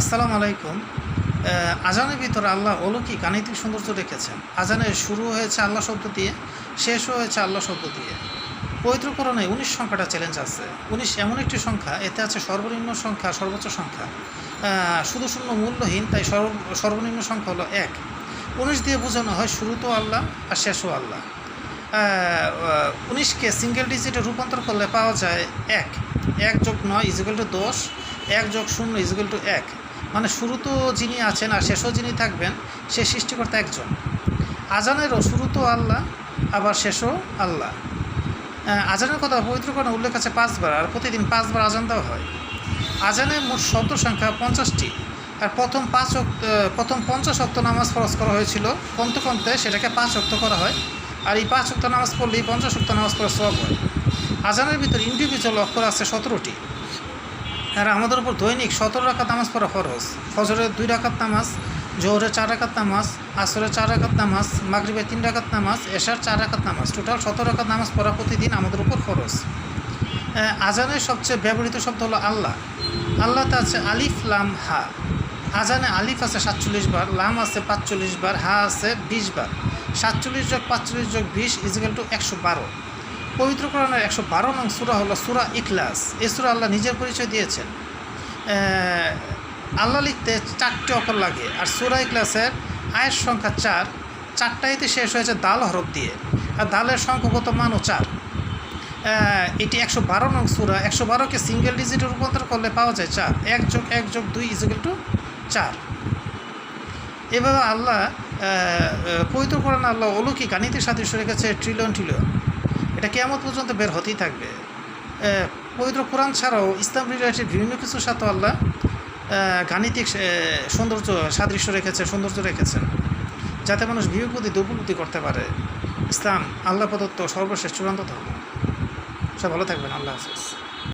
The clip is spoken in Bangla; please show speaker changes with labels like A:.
A: আসসালামু আলাইকুম। আজানের ভিতরে আল্লাহ অলৌকিক গাণিতিক সৌন্দর্য রেখেছেন আজানের শুরু হয়েছে আল্লাহ শব্দ দিয়ে শেষও হয়েছে আল্লাহ শব্দ দিয়ে। পবিত্রকরণে উনিশ সংখ্যাটা চ্যালেঞ্জ আছে। উনিশ এমন একটি সংখ্যা, এতে আছে সর্বনিম্ন সংখ্যা, সর্বোচ্চ সংখ্যা। শুধু শূন্য মূল্যহীন, তাই সর্ব, সর্বনিম্ন সংখ্যা হলো এক। উনিশ দিয়ে বোঝানো হয় শুরুতেও আল্লাহ আর শেষও আল্লাহ। উনিশকে সিঙ্গেল ডিজিটে রূপান্তর করলে পাওয়া যায় এক। এক যোগ নয় ইজিক্যাল টু দশ, এক যোগ শূন্য ইজিক্যাল টু এক। মানে শুরুতেও যিনি আছেন আর শেষও যিনি থাকবেন, সে সৃষ্টিকর্তা একজন। আজানেরও শুরুতেও আল্লাহ, আবার শেষও আল্লাহ। আজানের কথা পবিত্রকরণে উল্লেখ আছে পাঁচবার, আর প্রতিদিন পাঁচবার আজান দেওয়া হয়। আজানের মোট শব্দ সংখ্যা পঞ্চাশটি। আর প্রথম পাঁচ প্রথম পঞ্চাশ অক্ত নামাজ ফরজ করা হয়েছিল। কমতে কমতে সেটাকে পাঁচ অক্ত করা হয়। আর এই পাঁচ অক্ত নামাজ পড়লেই পঞ্চাশ অক্ত নামাজ পড়া সব হয়। আজানের ভিতর ইন্ডিভিজুয়াল অক্ষর আছে সতেরোটি। আর আমাদের উপর দৈনিক সতেরো রাকাত নামাজ পড়া ফরজ। ফজরের দুই রাকাত নামাজ জোহরের চার রাকাত নামাজ আসরের চার রাকাত নামাজ মাগরিবের তিন রাকাত নামাজ, এশার চার রাকাত নামাজ। টোটাল সতেরো রাকাত নামাজ পড়া প্রতিদিন আমাদের উপর ফরজ। আজানের সবচেয়ে ব্যবহৃত শব্দ হলো আল্লাহ। আল্লাহতে আছে আলিফ, লাম, হা। আজানে আলিফ আছে সাতচল্লিশ বার, লাম আছে পাঁচচল্লিশ বার, হা আছে বিশ বার। সাতচল্লিশ যোগ পাঁচচল্লিশ যোগ বিশ ইজিক্যাল টু একশো বারো। পবিত্রকরণের একশো বারো নং সুরা হলো সুরা ইখলাস। এই সুরা আল্লাহ নিজের পরিচয় দিয়েছেন। আল্লাহ লিখতে চারটি অক্ষর লাগে। আর সুরা ইখলাসের আয়ের সংখ্যা চার। চারটাইতে শেষ হয়েছে দাল হরফ দিয়ে। আর দালের সংখ্যাগত মানও চার। এটি একশো বারো নং সুরা। একশো বারোকে সিঙ্গেল ডিজিটে রূপান্তর করলে পাওয়া যায় চার। এক যোগ এক যোগ দুই ইজিক্যাল টু চার। এভাবে আল্লাহ পবিত্র কোরআন আল্লাহ অলৌকিক গাণিতিক সাদৃশ্য রেখেছে ট্রিলিয়ন ট্রিলিয়ন এটা কেমন পর্যন্ত বের হতেই থাকবে। পবিত্র কোরআন ছাড়াও ইসলাম রিলেটেড বিভিন্ন কিছুর সাথে আল্লাহ গাণিতিক সৌন্দর্য, সাদৃশ্য রেখেছে, সৌন্দর্য রেখেছেন। যাতে মানুষ বিবেকবুদ্ধি দুর্বলতি করতে পারে। ইসলাম, আল্লাহ প্রদত্ত সর্বশেষ চূড়ান্ত ধর্ম। সব ভালো থাকবেন, আল্লাহ হাফিজ।